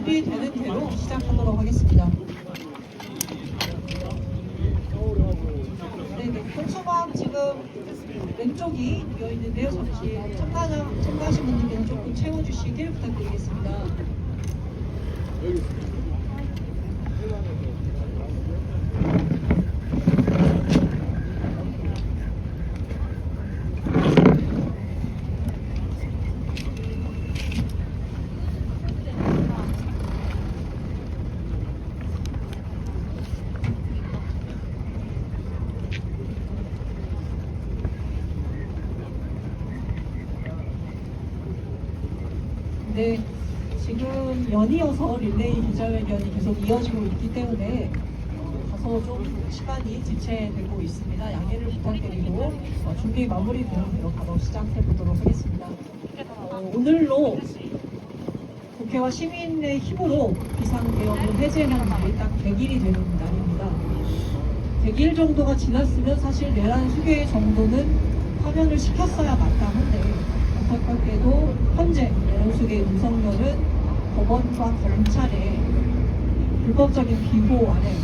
준비되는 대로 시작하도록 하겠습니다. 네, 네. 현수막 지금 왼쪽이 비어 있는데요. 잠시 참가하신 분들께서 조금 채워주시길 부탁드리겠습니다. 네, 지금 연이어서 릴레이 기자회견이 계속 이어지고 있기 때문에 다소 좀 시간이 지체되고 있습니다. 양해를 부탁드리고 어, 준비 마무리되는 대로 바로 시작해 보도록 하겠습니다. 어, 오늘로 국회와 시민의 힘으로 비상계엄을 해제하는 날이 딱 100일이 되는 날입니다. 100일 정도가 지났으면 사실 내란 수계 정도는 파면을 시켰어야 마땅한데 안타깝게도 현재 내란 수계 윤석열은 법원과 검찰의 불법적인 비호 아래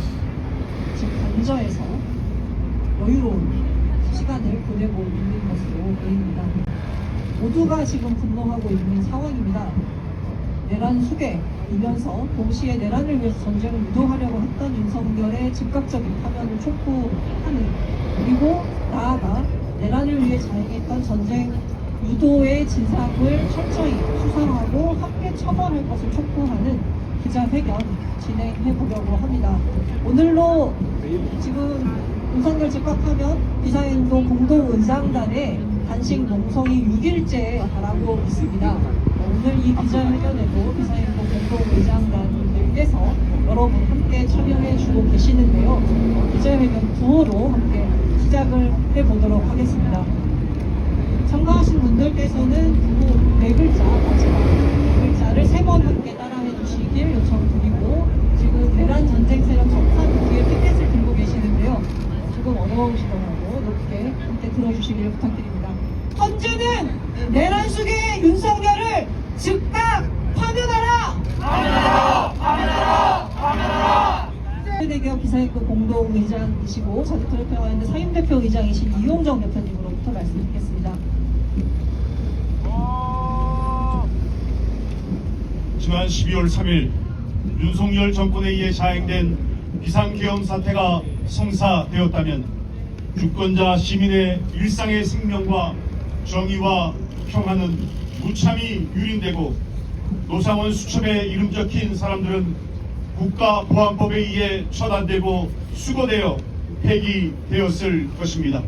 지금 관저에서 여유로운 시간을 보내고 있는 것으로 보입니다. 모두가 지금 분노하고 있는 상황입니다. 내란 수계이면서 동시에 내란을 위해서 전쟁을 유도하려고 했던 윤석열의 즉각적인 파면을 촉구하는 그리고 나아가 내란을 위해 자행했던 전쟁 유도의 진상을 철저히 수사하고 함께 처벌할 것을 촉구하는 기자회견 진행해 보려고 합니다. 오늘로 지금 윤석열 집합하면 비상행동 공동의장단의 단식 농성이 6일째 달하고 있습니다. 어, 오늘 이 기자회견에도 비상행동 공동의장단들께서 여러분 함께 참여해 주고 계시는데요. 어, 기자회견 구호로 함께 시작을 해 보도록 하겠습니다. 참가하신 분들께서는 구호 네 글자 마지막 네 글자를 세 번 함께 따라해 주시길 요청드리고 지금 내란 전쟁 세력 정산 뒤에 피켓을 들고 계시는데요. 조금 어려우시더라도 높게 함께 들어주시길 부탁드립니다. 헌재는 내란 속의 윤석열을 즉각 파면하라! 대기업 기사회급 공동 의장이시고 자주투표하는데 사임대표 의장이신 이용정 대표님으로부터 말씀드리겠습니다. 지난 12월 3일 윤석열 정권에 의해 자행된 비상계엄 사태가 성사되었다면 주권자 시민의 일상의 생명과 정의와 평화는 무참히 유린되고 노상원 수첩에 이름 적힌 사람들은 국가보안법에 의해 처단되고 수거되어 폐기되었을 것입니다.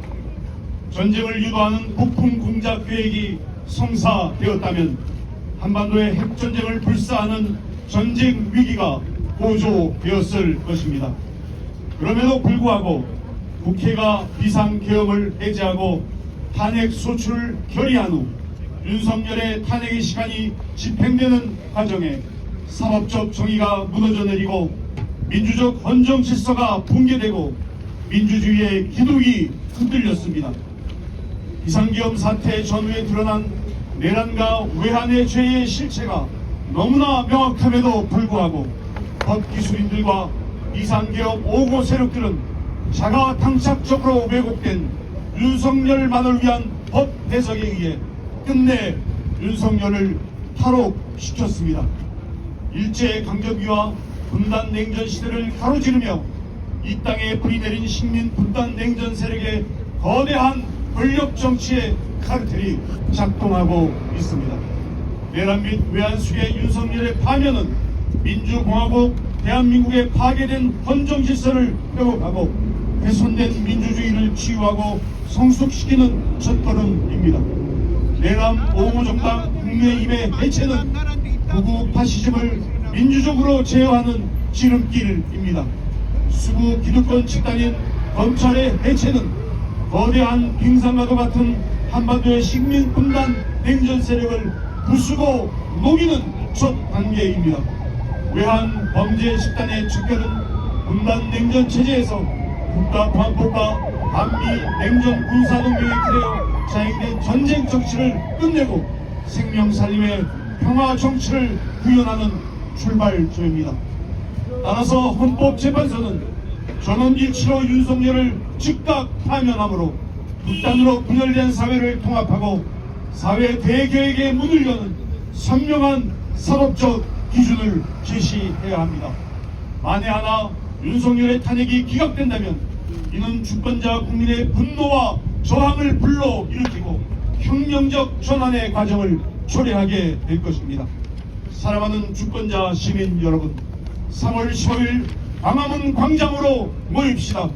전쟁을 유도하는 폭풍 공작 계획이 성사되었다면 한반도의 핵전쟁을 불사하는 전쟁 위기가 고조되었을 것입니다. 그럼에도 불구하고 국회가 비상계엄을 해제하고 탄핵 소출을 결의한 후 윤석열의 탄핵의 시간이 집행되는 과정에 사법적 정의가 무너져 내리고 민주적 헌정 질서가 붕괴되고 민주주의의 기둥이 흔들렸습니다. 비상기업 사태 전후에 드러난 내란과 외환의 죄의 실체가 너무나 명확함에도 불구하고 법기술인들과 비상기업 5고 세력들은 자가 당착적으로 왜곡된 윤석열만을 위한 법 해석에 의해 끝내 윤석열을 탈옥시켰습니다. 일제 강점기와 분단 냉전 시대를 가로지르며 이 땅에 뿌리 내린 식민 분단 냉전 세력의 거대한 권력 정치의 카르텔이 작동하고 있습니다. 내란 및 외환 수의 윤석열의 파면은 민주공화국 대한민국의 파괴된 헌정 질서를 회복하고 훼손된 민주주의를 치유하고 성숙시키는 첫걸음입니다. 내란 옹호정당 국민의힘의 해체는 극우 파시즘을 민주적으로 제어하는 지름길입니다. 수구 기득권 집단인 검찰의 해체는 거대한 빙산과도 같은 한반도의 식민 분단 냉전 세력을 부수고 녹이는 첫 단계입니다. 외환 범죄 집단의 척결은 분단 냉전 체제에서 국가보안법과 한미 냉전 군사동맹에 기대어 자행된 전쟁 정치를 끝내고 생명 살림의 평화 정치를 구현하는 출발점입니다. 따라서 헌법재판소는 전원 일치로 윤석열을 즉각 파면함으로 극단으로 분열된 사회를 통합하고 사회 대개혁의 문을 여는 선명한 사법적 기준을 제시해야 합니다. 만에 하나 윤석열의 탄핵이 기각된다면 이는 주권자 국민의 분노와 저항을 불러일으키고 혁명적 전환의 과정을 초래하게 될 것입니다. 사랑하는 주권자 시민 여러분, 3월 15일 광화문 광장으로 모입시다.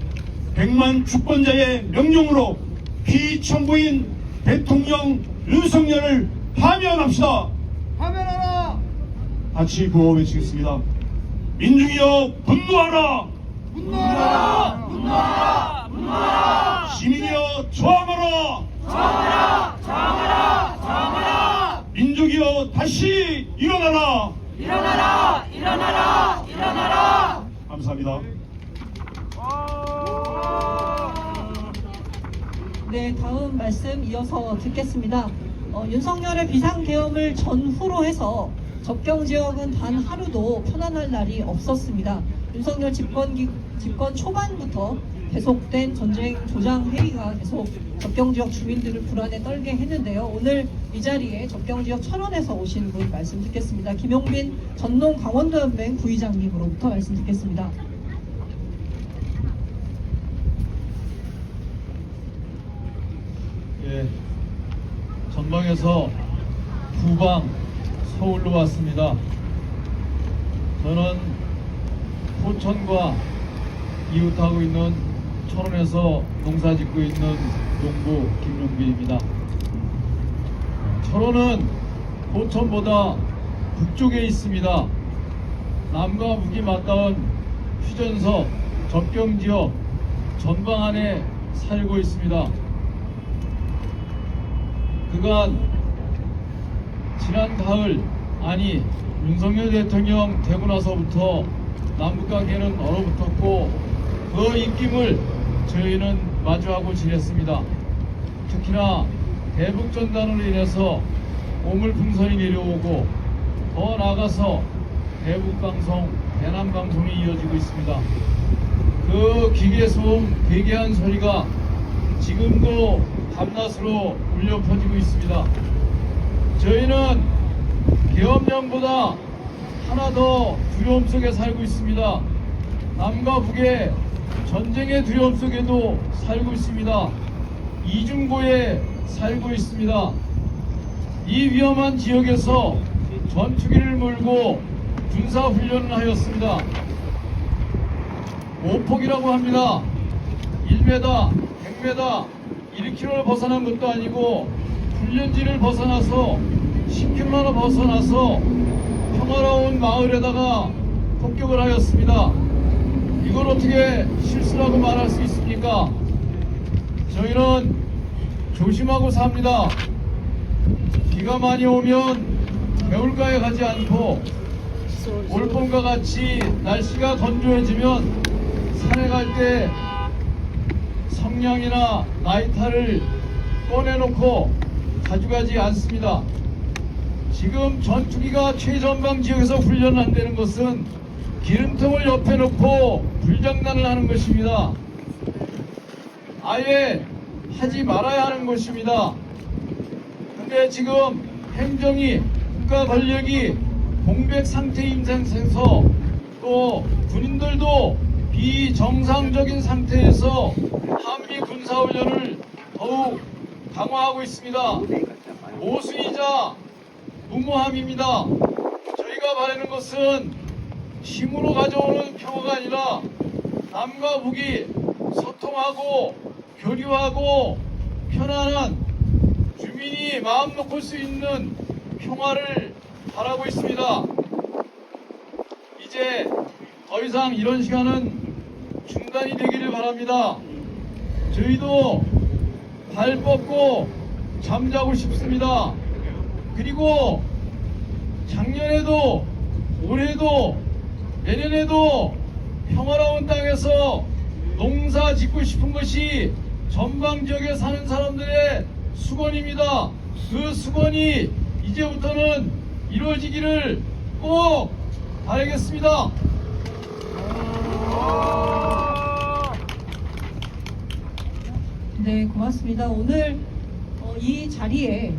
100만 주권자의 명령으로 피청구인 대통령 윤석열을 파면합시다. 파면하라! 같이 구호 외치겠습니다. 민중이여 분노하라! 분노하라! 분노하라! 분노하라! 시민이여 저항하라! 저항하라! 저항하라! 저항하라! 민족이여 다시 일어나라! 일어나라! 일어나라! 일어나라! 감사합니다. 네, 다음 말씀 이어서 듣겠습니다. 어, 윤석열의 비상계엄을 전후로 해서 접경 지역은 단 하루도 편안할 날이 없었습니다. 윤석열 집권, 기, 집권 초반부터 계속된 전쟁 조장 회의가 계속 접경 지역 주민들을 불안에 떨게 했는데요. 오늘 이 자리에 접경 지역 철원에서 오신 분 말씀 듣겠습니다. 김용빈 전농 강원도연맹 부의장님으로부터 말씀 듣겠습니다. 예, 전방에서 후방 서울로 왔습니다. 저는 포천과 이웃하고 있는 철원에서 농사 짓고 있는 농부 김용빈입니다. 철원은 포천보다 북쪽에 있습니다. 남과 북이 맞닿은 휴전서 접경 지역 전방 안에 살고 있습니다. 그간 지난 가을 아니 윤석열 대통령 되고 나서부터 남북 관계는 얼어붙었고 그 입김을 저희는 마주하고 지냈습니다. 특히나 대북 전단으로 인해서 오물 풍선이 내려오고 더 나아가서 대북 방송, 대남 방송이 이어지고 있습니다. 그 기계 소음, 괴계한 소리가 지금도 밤낮으로 울려 퍼지고 있습니다. 저희는 계엄령보다 하나 더 두려움 속에 살고 있습니다. 남과 북의 전쟁의 두려움 속에도 살고 있습니다. 이중고에 살고 있습니다. 이 위험한 지역에서 전투기를 몰고 군사훈련을 하였습니다. 오폭이라고 합니다. 1m, 100m, 1km를 벗어난 것도 아니고 훈련지를 벗어나서 10km나 벗어나서 평화로운 마을에다가 폭격을 하였습니다. 이걸 어떻게 실수라고 말할 수 있습니까? 저희는 조심하고 삽니다. 비가 많이 오면 개울가에 가지 않고 올봄과 같이 날씨가 건조해지면 산에 갈때 성냥이나 나이타를 꺼내놓고 가져가지 않습니다. 지금 전투기가 최전방 지역에서 훈련한다는 것은 기름통을 옆에 놓고 불장난을 하는 것입니다. 아예 하지 말아야 하는 것입니다. 근데 지금 행정이 국가 권력이 공백 상태인 상태에서 또 군인들도 비정상적인 상태에서 한미 군사훈련을 더욱 강화하고 있습니다. 모순이자 무모함입니다. 저희가 바라는 것은 힘으로 가져오는 평화가 아니라 남과 북이 소통하고 교류하고 편안한 주민이 마음 놓을 수 있는 평화를 바라고 있습니다. 이제 더 이상 이런 시간은 중단이 되기를 바랍니다. 저희도 발 뻗고 잠자고 싶습니다. 그리고 작년에도 올해도 내년에도 평화로운 땅에서 농사 짓고 싶은 것이 전방 지역에 사는 사람들의 수건입니다. 그 수건이 이제부터는 이루어지기를 꼭 바라겠습니다. 네, 고맙습니다. 오늘 어, 이 자리에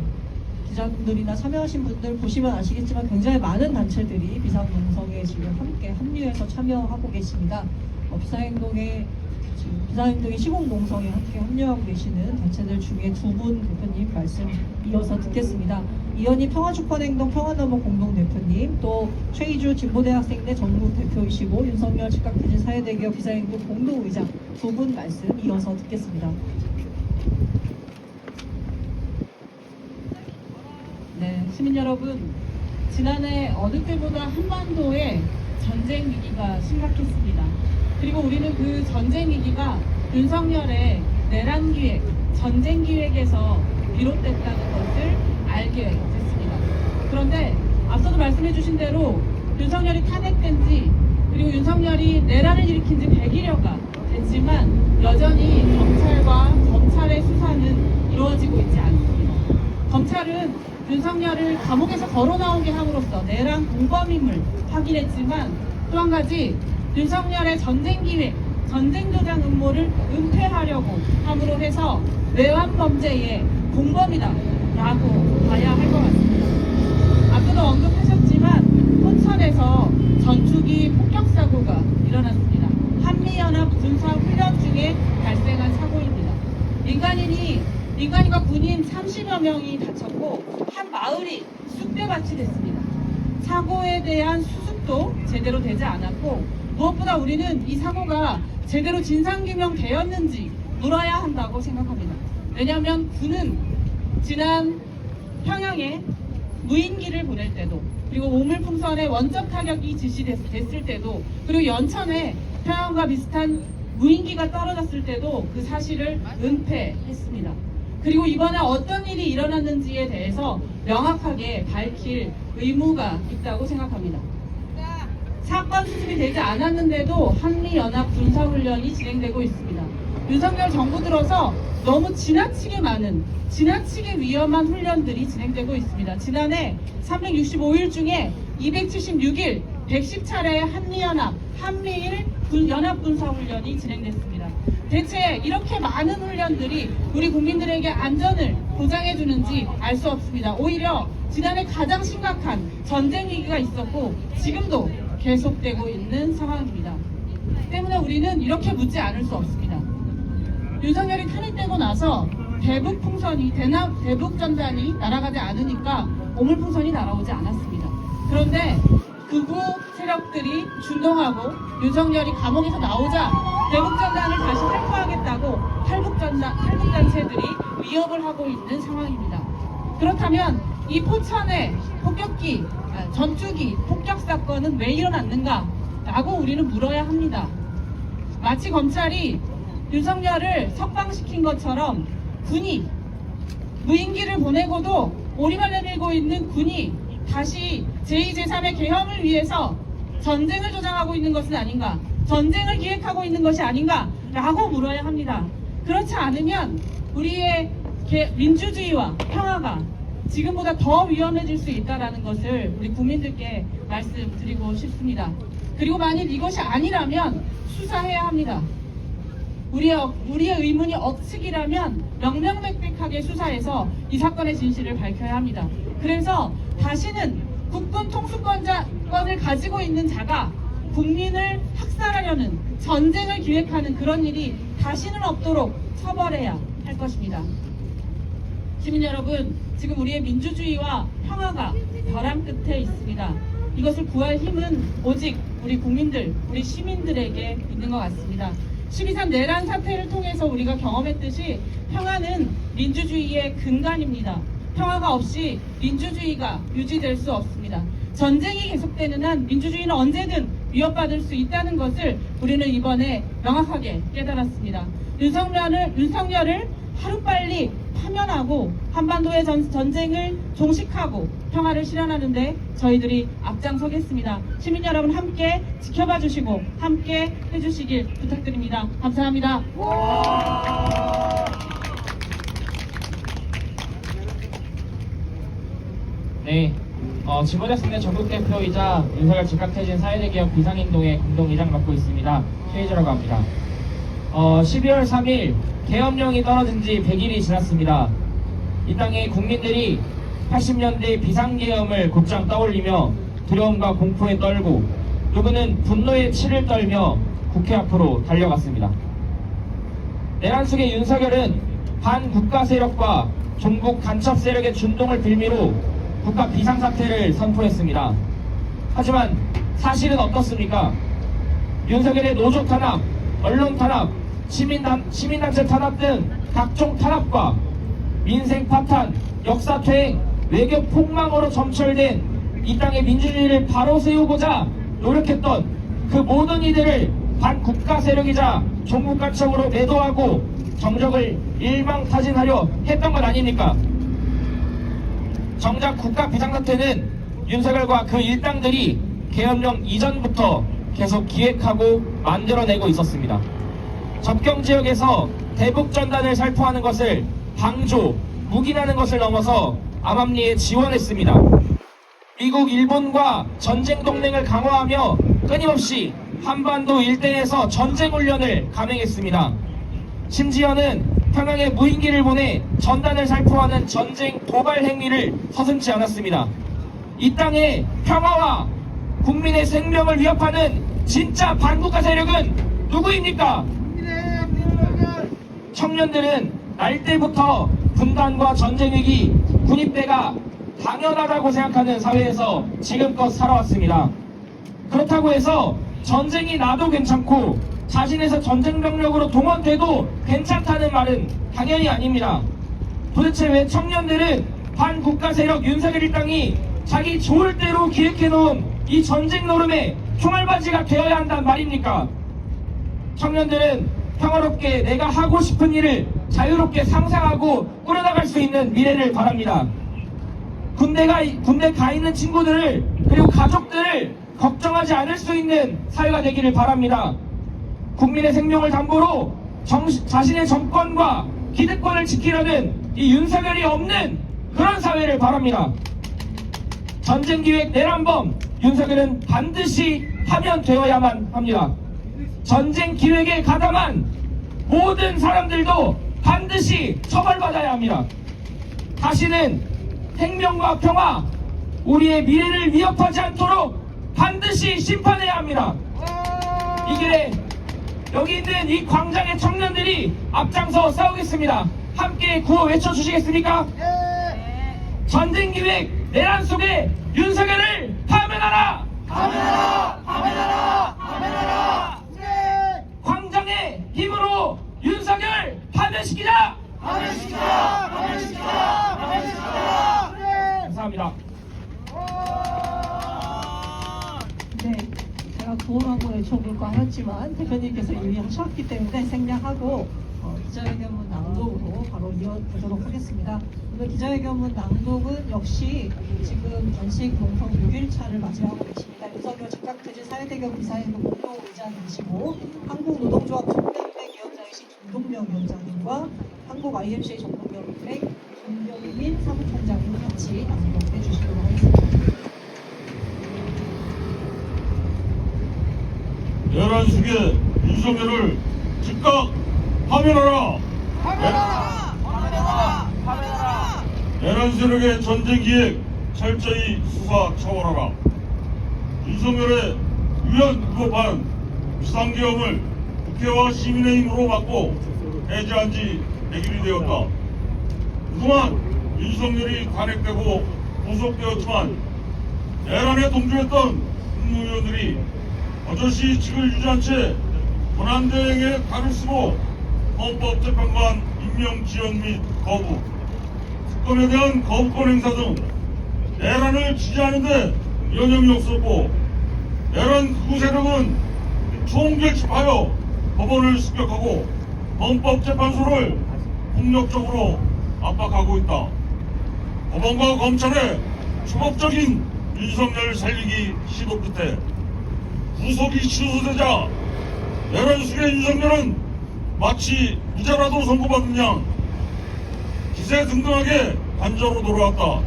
기자분들이나 참여하신 분들 보시면 아시겠지만 굉장히 많은 단체들이 비상농성에 지금 함께 합류해서 참여하고 계십니다. 어, 비상행동에 지금 비상행동의 시공농성에 함께 합류하고 계시는 단체들 중에 두 분 대표님 말씀 이어서 듣겠습니다. 이현희 평화주권행동 평화너머 공동대표님, 또 최희주 진보대학생대 전국 대표이시고 윤석열 집값기진 사회대기업 비상행동 공동의장 두 분 말씀 이어서 듣겠습니다. 네, 시민 여러분, 지난해 어느 때보다 한반도에 전쟁 위기가 심각했습니다. 그리고 우리는 그 전쟁 위기가 윤석열의 내란 기획, 전쟁 기획에서 비롯됐다는 것을 알게 됐습니다. 그런데 앞서도 말씀해 주신 대로 윤석열이 탄핵된 지 그리고 윤석열이 내란을 일으킨 지 100일여가 됐지만 여전히 경찰과 검찰의 수사는 이루어지고 있지 않습니다. 검찰은 윤석열을 감옥에서 걸어 나오게 함으로써 내란 공범임을 확인했지만 또 한 가지 윤석열의 전쟁 기획, 전쟁 조장 음모를 은폐하려고 함으로 해서 외환 범죄의 공범이다라고 봐야 할 것 같습니다. 앞서도 언급하셨지만 포천에서 전투기 폭격 사고가 일어났습니다. 한미연합 군사 훈련 중에 발생한 사고입니다. 민간인이 민간인과 군인 30여 명이 다쳤고 한 마을이 쑥대밭이 됐습니다. 사고에 대한 수습도 제대로 되지 않았고 무엇보다 우리는 이 사고가 제대로 진상규명 되었는지 물어야 한다고 생각합니다. 왜냐하면 군은 지난 평양에 무인기를 보낼 때도 그리고 오물풍선에 원적 타격이 지시됐을 때도 그리고 연천에 평양과 비슷한 무인기가 떨어졌을 때도 그 사실을 은폐했습니다. 그리고 이번에 어떤 일이 일어났는지에 대해서 명확하게 밝힐 의무가 있다고 생각합니다. 사건 수습이 되지 않았는데도 한미연합 군사훈련이 진행되고 있습니다. 윤석열 정부 들어서 너무 지나치게 많은, 지나치게 위험한 훈련들이 진행되고 있습니다. 지난해 365일 중에 276일 110차례의 한미연합, 한미일 군- 연합군사훈련이 진행됐습니다. 대체 이렇게 많은 훈련들이 우리 국민들에게 안전을 보장해주는지 알 수 없습니다. 오히려 지난해 가장 심각한 전쟁 위기가 있었고 지금도 계속되고 있는 상황입니다. 때문에 우리는 이렇게 묻지 않을 수 없습니다. 윤석열이 탄핵되고 나서 대북 풍선이 대남 대북 전단이 날아가지 않으니까 오물 풍선이 날아오지 않았습니다. 그런데 극우 세력들이 준동하고 윤석열이 감옥에서 나오자 대북 전단을 다시 탈포하겠다고 탈북 전단 탈북 단체들이 위협을 하고 있는 상황입니다. 그렇다면 이 포천의 폭격기, 아, 전투기 폭격 사건은 왜 일어났는가? 라고 우리는 물어야 합니다. 마치 검찰이 윤석열을 석방시킨 것처럼 군이 무인기를 보내고도 오리발 내밀고 있는 군이 다시 제2, 제3의 개혁을 위해서 전쟁을 조장하고 있는 것은 아닌가? 전쟁을 기획하고 있는 것이 아닌가? 라고 물어야 합니다. 그렇지 않으면 우리의 개- 민주주의와 평화가 지금보다 더 위험해질 수 있다는 것을 우리 국민들께 말씀드리고 싶습니다. 그리고 만일 이것이 아니라면 수사해야 합니다. 우리의, 억- 우리의 의문이 억측이라면 명명백백하게 수사해서 이 사건의 진실을 밝혀야 합니다. 그래서 다시는 국군 통수권자권을 가지고 있는 자가 국민을 학살하려는 전쟁을 기획하는 그런 일이 다시는 없도록 처벌해야 할 것입니다. 시민 여러분, 지금 우리의 민주주의와 평화가 벼랑 끝에 있습니다. 이것을 구할 힘은 오직 우리 국민들, 우리 시민들에게 있는 것 같습니다. 12.3 내란 사태를 통해서 우리가 경험했듯이 평화는 민주주의의 근간입니다. 평화가 없이 민주주의가 유지될 수 없습니다. 전쟁이 계속되는 한 민주주의는 언제든 위협받을 수 있다는 것을 우리는 이번에 명확하게 깨달았습니다. 윤석열을, 윤석열을 하루빨리 파면하고 한반도의 전, 전쟁을 종식하고 평화를 실현하는데 저희들이 앞장서겠습니다. 시민 여러분 함께 지켜봐 주시고 함께 해주시길 부탁드립니다. 감사합니다. 네, 어, 지구대학생대 전국 대표이자 윤석열 즉각퇴진 사회대기업 비상행동의 공동의장 맡고 있습니다. 최희주라고 합니다. 어, 12월 3일 계엄령이 떨어진 지 100일이 지났습니다. 이 땅의 국민들이 80년대 비상계엄을 곧장 떠올리며 두려움과 공포에 떨고 누구는 분노의 치를 떨며 국회 앞으로 달려갔습니다. 내란 속의 윤석열은 반국가 세력과 종북 간첩 세력의 준동을 빌미로 국가 비상사태를 선포했습니다. 하지만 사실은 어떻습니까? 윤석열의 노조 탄압, 언론 탄압, 시민단, 시민단체 탄압 등 각종 탄압과 민생 파탄, 역사 퇴행, 외교 폭망으로 점철된 이 땅의 민주주의를 바로 세우고자 노력했던 그 모든 이들을 반국가 세력이자 종북 간첩으로 매도하고 정적을 일망타진하려 했던 것 아닙니까? 정작 국가 비상사태는 윤석열과 그 일당들이 계엄령 이전부터 계속 기획하고 만들어내고 있었습니다. 접경 지역에서 대북 전단을 살포하는 것을 방조, 묵인하는 것을 넘어서 암암리에 지원했습니다. 미국, 일본과 전쟁 동맹을 강화하며 끊임없이 한반도 일대에서 전쟁 훈련을 감행했습니다. 심지어는 평양에 무인기를 보내 전단을 살포하는 전쟁 도발 행위를 서슴지 않았습니다. 이 땅의 평화와 국민의 생명을 위협하는 진짜 반국가 세력은 누구입니까? 청년들은 날 때부터 분단과 전쟁 위기, 군입대가 당연하다고 생각하는 사회에서 지금껏 살아왔습니다. 그렇다고 해서 전쟁이 나도 괜찮고 자신에서 전쟁 병력으로 동원돼도 괜찮다는 말은 당연히 아닙니다. 도대체 왜 청년들은 반국가 세력 윤석열 일당이 자기 좋을 대로 기획해놓은 이 전쟁 노름에 총알바지가 되어야 한단 말입니까? 청년들은 평화롭게 내가 하고 싶은 일을 자유롭게 상상하고 꾸려나갈 수 있는 미래를 바랍니다. 군대가 군대 가 있는 친구들을 그리고 가족들을 걱정하지 않을 수 있는 사회가 되기를 바랍니다. 국민의 생명을 담보로 정- 자신의 정권과 기득권을 지키려는 이 윤석열이 없는 그런 사회를 바랍니다. 전쟁 기획 내란범 윤석열은 반드시 하면 되어야만 합니다. 전쟁 기획에 가담한 모든 사람들도 반드시 처벌받아야 합니다. 다시는 생명과 평화, 우리의 미래를 위협하지 않도록 반드시 심판해야 합니다. 이 길에 여기 있는 이 광장의 청년들이 앞장서 싸우겠습니다. 함께 구호 외쳐주시겠습니까? 전쟁 기획 내란 속에 윤석열을! 파면하라! 파면하라! 파면하라! 광장의 힘으로 윤석열 파면시키자! 파면시키자! 파면시키자! 파면시키자! 감사합니다. 네, 제가 구호라고 외쳐볼까 하였지만 대표님께서 이미 하셨기 때문에 생략하고 어, 기자회견문 낭독으로 바로 이어보도록 하겠습니다. 오늘 기자회견문 낭독은 역시 지금 전식 농성 6일차를 맞이하고 계십니다. 윤석열 즉각 퇴진 사회대결 비사행동 공동 의장이시고 한국노동조합 총연대 기업장이신 김동명 위원장님과 한국 IMCA 전문기업은행 김병민 사무총장님 같이 낭독해 주시도록 하겠습니다. 내란 속에 윤석열을 즉각 파면하라. 파면하라! 파면하라! 파면하라! 내란 세력의 전쟁 기획 철저히 수사 처벌하라. 윤석열의 위헌 위법한 비상계엄을 국회와 시민의 힘으로 막고 해제한 지 100일이 되었다. 그동안 윤석열이 탄핵되고 구속되었지만 내란에 동조했던 국무위원들이 어저씨 직을 유지한 채 권한대행에 칼을 쓰고 헌법재판관 임명 지연 및 거부, 특검에 대한 거부권 행사 등 내란을 지지하는데 영향이 없었고 내란 극우 세력은 총결집하여 법원을 습격하고 헌법재판소를 폭력적으로 압박하고 있다. 법원과 검찰의 초법적인 윤석열 살리기 시도 끝에 구속이 취소되자 내란 속의 윤석열은 마치 무죄라도 선고받은 양 기세 등등하게 관저로 돌아왔다.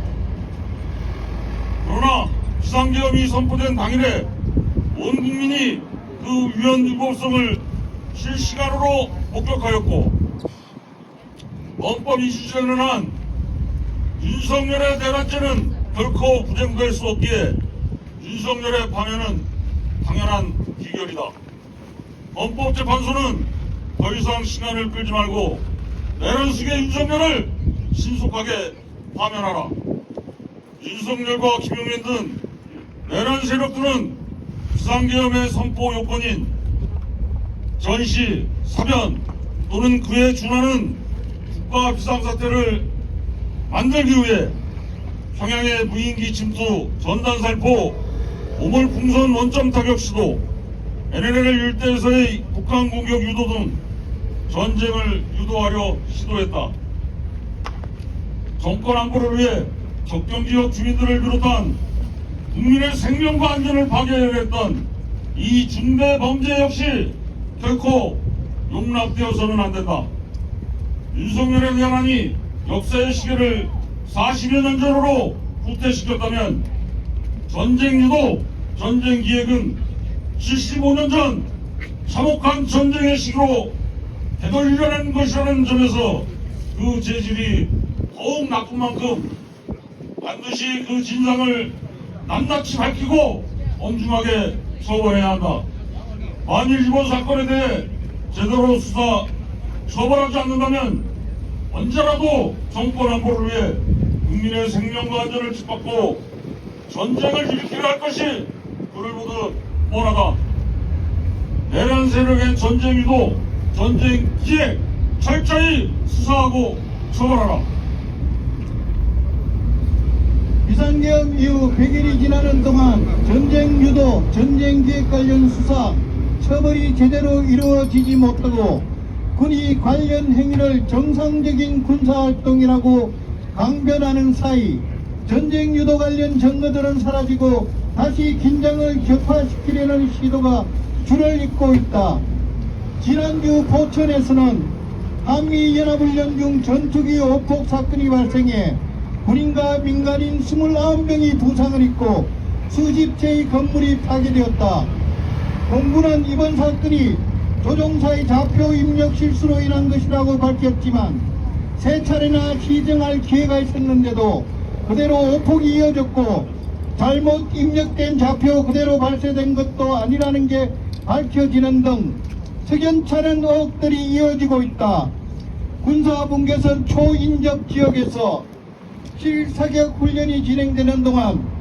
그러나 비상계엄이 선포된 당일에 온 국민이 그 위헌 위법성을 실시간으로 목격하였고 헌법이시전을 한 윤석열의 대란죄는 결코 부정될 수 없기에 윤석열의 파면은 당연한 기결이다. 헌법재판소는 더 이상 시간을 끌지 말고 내란숙의 윤석열을 신속하게 파면하라. 윤석열과 김용현 등 내란 세력들은 비상계엄의 선포 요건인 전시, 사변 또는 그에 준하는 국가 비상사태를 만들기 위해 평양의 무인기 침투, 전단살포, 오물 풍선 원점 타격 시도, NLL 일대에서의 북한 공격 유도 등 전쟁을 유도하려 시도했다. 정권 안보를 위해 적경 지역 주민들을 비롯한 국민의 생명과 안전을 파괴했던 이 중대 범죄 역시 결코 용납되어서는 안 된다. 윤석열의 대안이 역사의 시계를 40여 년 전으로 후퇴시켰다면 전쟁 유도, 전쟁 기획은 75년 전 참혹한 전쟁의 시기로 되돌려낸 것이라는 점에서 그 재질이 더욱 나쁜 만큼 반드시 그 진상을 낱낱이 밝히고 엄중하게 처벌해야 한다. 만일 이번 사건에 대해 제대로 수사 처벌하지 않는다면 언제라도 정권 안보를 위해 국민의 생명과 안전을 짓밟고 전쟁을 일으키려 할 것이 그를 보듯 뻔하다. 내란 세력의 전쟁 유도, 전쟁 기획 철저히 수사하고 처벌하라. 비상계엄 이후 100일이 지나는 동안 전쟁 유도, 전쟁 기획 관련 수사, 처벌이 제대로 이루어지지 못하고 군이 관련 행위를 정상적인 군사활동이라고 강변하는 사이 전쟁 유도 관련 증거들은 사라지고 다시 긴장을 격화시키려는 시도가 줄을 잇고 있다. 지난주 포천에서는 한미연합훈련 중 전투기 오폭 사건이 발생해 군인과 민간인 29명이 부상을 입고 수십 채의 건물이 파괴되었다. 공군은 이번 사건이 조종사의 좌표 입력 실수로 인한 것이라고 밝혔지만 세 차례나 시정할 기회가 있었는데도 그대로 오폭이 이어졌고 잘못 입력된 좌표 그대로 발쇄된 것도 아니라는 게 밝혀지는 등 석연찮은 의혹들이 이어지고 있다. 군사분계선 초인접 지역에서 실사격 훈련이 진행되는 동안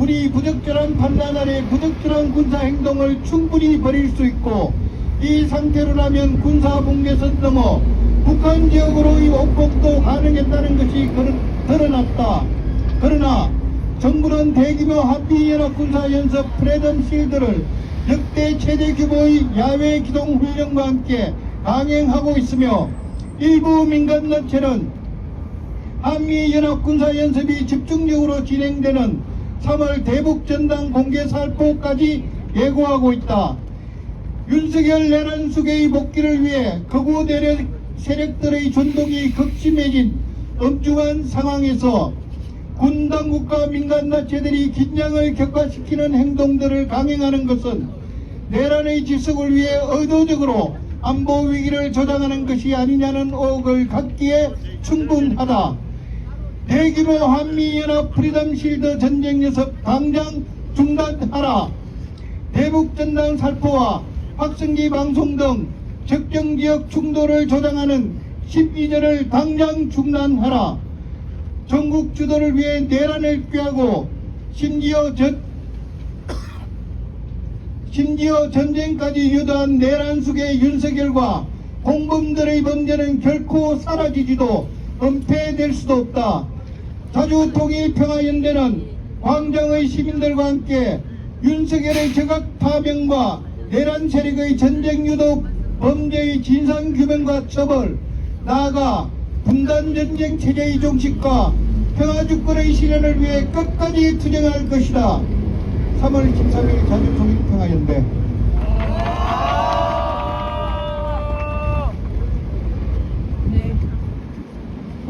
군이 부적절한 판단 아래 부적절한 군사 행동을 충분히 벌일 수 있고 이 상태로라면 군사 분계선 넘어 북한 지역으로의 오폭도 가능했다는 것이 드러- 드러났다. 그러나 정부는 대규모 한미연합 군사연습 프레덤 실드를 역대 최대 규모의 야외 기동 훈련과 함께 강행하고 있으며 일부 민간단체는 한미연합 군사연습이 집중적으로 진행되는 3월 대북 전당 공개 살포까지 예고하고 있다. 윤석열 내란 수계의 복귀를 위해 극우 대륙 세력들의 준동이 극심해진 엄중한 상황에서 군 당국과 민간 단체들이 긴장을 격화시키는 행동들을 강행하는 것은 내란의 지속을 위해 의도적으로 안보 위기를 조장하는 것이 아니냐는 의혹을 갖기에 충분하다. 대규모 한미연합 프리덤 실드 전쟁 녀석 당장 중단하라. 대북전당 살포와 확성기 방송 등 적정 지역 충돌을 조장하는 12절을 당장 중단하라. 전국 주도를 위해 내란을 꾀하고 심지어 전, 심지어 전쟁까지 유도한 내란 속의 윤석열과 공범들의 범죄는 결코 사라지지도 은폐될 수도 없다. 자주통일 평화연대는 광장의 시민들과 함께 윤석열의 적악 파병과 내란 세력의 전쟁 유도 범죄의 진상 규명과 처벌, 나아가 분단 전쟁 체제의 종식과 평화 주권의 실현을 위해 끝까지 투쟁할 것이다. 3월 13일 자주통일 평화연대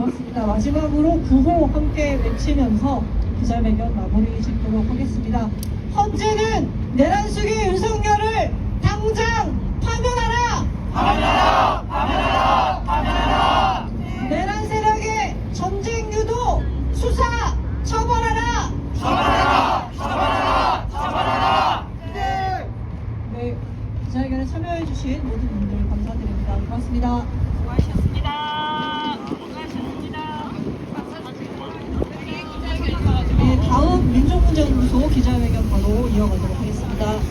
고맙습니다. 마지막으로 구호 함께 외치면서 기자회견 마무리 짓도록 하겠습니다. 헌재는 내란 속의 윤석열을 당장 파면하라! 파면하라! 파면하라! 파면하라! 내란 세력의 전쟁 유도 수사 처벌하라! 처벌하라! 처벌하라! 처벌하라! 네, 기자회견에 참여해주신 모든 분들 감사드립니다. 고맙습니다. 네, 다음 민족문제연구소 기자회견 바로 이어가도록 하겠습니다.